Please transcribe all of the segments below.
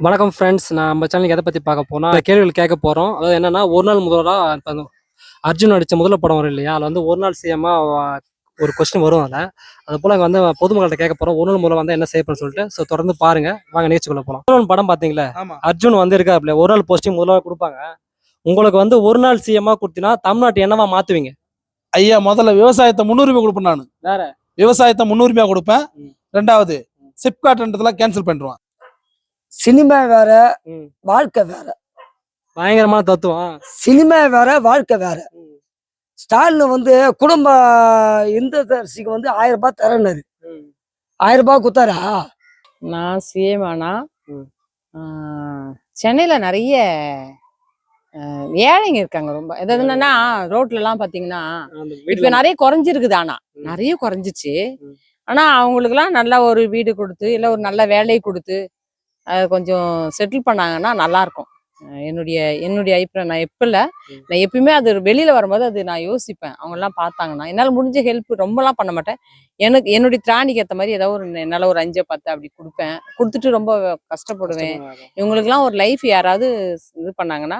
வணக்கம் ஃப்ரெண்ட்ஸ் நான் நம்ம சேனலுக்கு எதை பற்றி பார்க்க போனால் கேள்விகள் கேட்க போகிறோம் அதாவது என்னன்னா ஒரு நாள் முதல்வராக இப்போ அர்ஜுன் நடித்த முதல்ல படம் வரும் இல்லையா? அதில் வந்து ஒரு நாள் சிஎம்மாக ஒரு கொஸ்டின் வரும் அதில். அது போல் அங்கே வந்து பொதுமக்கள்கிட்ட கேட்க போகிறோம் ஒரு நாள் முதல்ல வந்து என்ன செய்யப்படுன்னு சொல்லிட்டு. ஸோ தொடர்ந்து பாருங்க. வாங்க நிகழ்ச்சிக்குள்ள போகலாம் ஒரு படம் பார்த்தீங்களா? அர்ஜுன் வந்து இருக்காருல ஒரு நாள் போஸ்டிங் முதல்வராக கொடுப்பாங்க. உங்களுக்கு வந்து ஒரு நாள் சிஎம்மாக கொடுத்தீங்கன்னா தமிழ்நாட்டு என்னவா மாற்றுவீங்க ஐயா முதல்ல விவசாயத்தை முன்னுரிமை கொடுப்பேன் நான். வேற விவசாயத்தை முன்னுரிமையா கொடுப்பேன். ரெண்டாவது சிப்காட்ன்றதுலாம் கேன்சல் பண்ணிடுவான். சினிமா வேற. வாழ்க்கை வேற. பயங்கரமான தத்துவம். சினிமா வேற வாழ்க்கை வேற. ஸ்டாலின் வந்து குடும்ப இந்து தரிசிக்கு வந்து ஆயிரம் ரூபாய் தரேன்னாரு. ஆயிரம் ரூபாய் குத்தாரா நான் சிஎம் ஆனா ம். சென்னையில நிறைய ஏழைங்க இருக்காங்க ரொம்ப. எதாவது என்னன்னா ரோட்ல எல்லாம் பாத்தீங்கன்னா இப்ப நிறைய குறைஞ்சிருக்குது ஆனா. நிறைய குறைஞ்சிச்சு. ஆனா அவங்களுக்கு எல்லாம் நல்ல ஒரு வீடு கொடுத்து இல்ல ஒரு நல்ல வேலையை கொடுத்து கொஞ்சம் செட்டில் பண்ணாங்கன்னா நல்லா இருக்கும் அஹ் என்னுடைய என்னுடைய அபிப்பிராயம். நான் எப்ப இல்ல. நான் எப்பயுமே அது வெளியில வரும்போது அது நான் யோசிப்பேன். அவங்க எல்லாம் பார்த்தாங்கன்னா என்னால முடிஞ்ச ஹெல்ப் ரொம்பலாம் பண்ண மாட்டேன். எனக்கு என்னுடைய திராணிக்கு ஏத்த மாதிரி ஏதாவது ஒரு என்னால ஒரு அஞ்சு பத்து அப்படி கொடுப்பேன். கொடுத்துட்டு ரொம்ப கஷ்டப்படுவேன். இவங்களுக்குலாம் ஒரு லைஃப் யாராவது இது பண்ணாங்கன்னா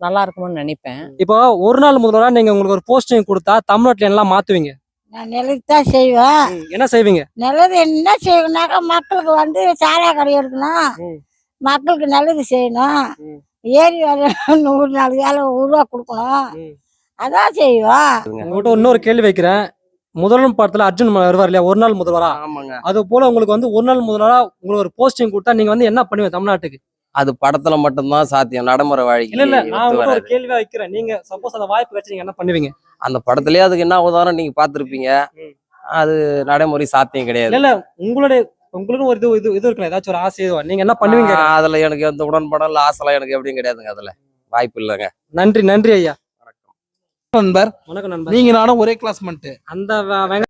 நல்லா இருக்கும்னு நினைப்பேன். இப்போ ஒரு நாள் முதல்வராக நீங்க உங்களுக்கு ஒரு போஸ்டிங் கொடுத்தா தமிழ்நாட்டுல எல்லாம் மாத்துவீங்க? நான் நல்லது தான் செய்வேன் என்ன செய்வீங்க? நல்லது என்ன செய்யணும்னாக்கா மக்களுக்கு வந்து சாராய கடை எடுக்கணும். மக்களுக்கு நல்லது செய்யணும். ஏரி வேலை நூறு நாலு வேலை உருவா கொடுக்கணும். அதான் செய்வோம் உங்கள்கிட்ட இன்னொரு கேள்வி வைக்கிறேன். முதல்வன் படத்துல அர்ஜுன் வருவார் இல்லையா? ஒரு நாள் முதல்வரா? ஆமாங்க. அது போல உங்களுக்கு வந்து ஒரு நாள் முதல்வரா உங்களுக்கு ஒரு போஸ்டிங் கொடுத்தா நீங்க வந்து என்ன பண்ணுவீங்க தமிழ்நாட்டுக்கு? அது படத்துல மட்டும்தான் சாத்தியம். நடைமுறை வாழ்க்கை இல்ல இல்ல. நான் ஒரு. கேள்வியா வைக்கிறேன். நீங்க சப்போஸ் அந்த வாய்ப்பு கிடைச்சு நீங்க என்ன பண்ணுவீங்க? அந்த படத்துலயே அதுக்கு என்ன உதாரணம் நீங்க பாத்திருப்பீங்க. அது நடைமுறை சாத்தியம் கிடையாது. இல்ல உங்களுடைய உங்களுக்கு ஒரு இது இது இது இருக்கலாம் ஏதாச்சும் ஒரு ஆசை இதுவா? நீங்க என்ன பண்ணுவீங்க? அதுல எனக்கு எந்த உடன்படம் இல்ல ஆசைலாம் எனக்கு எப்படியும் கிடையாதுங்க அதுல. வாய்ப்பு இல்லைங்க. நன்றி நன்றி ஐயா. நண்பர் வணக்கம் நண்பர். நீங்க நானும் ஒரே கிளாஸ்மெண்ட் அந்த வ- வெங்க-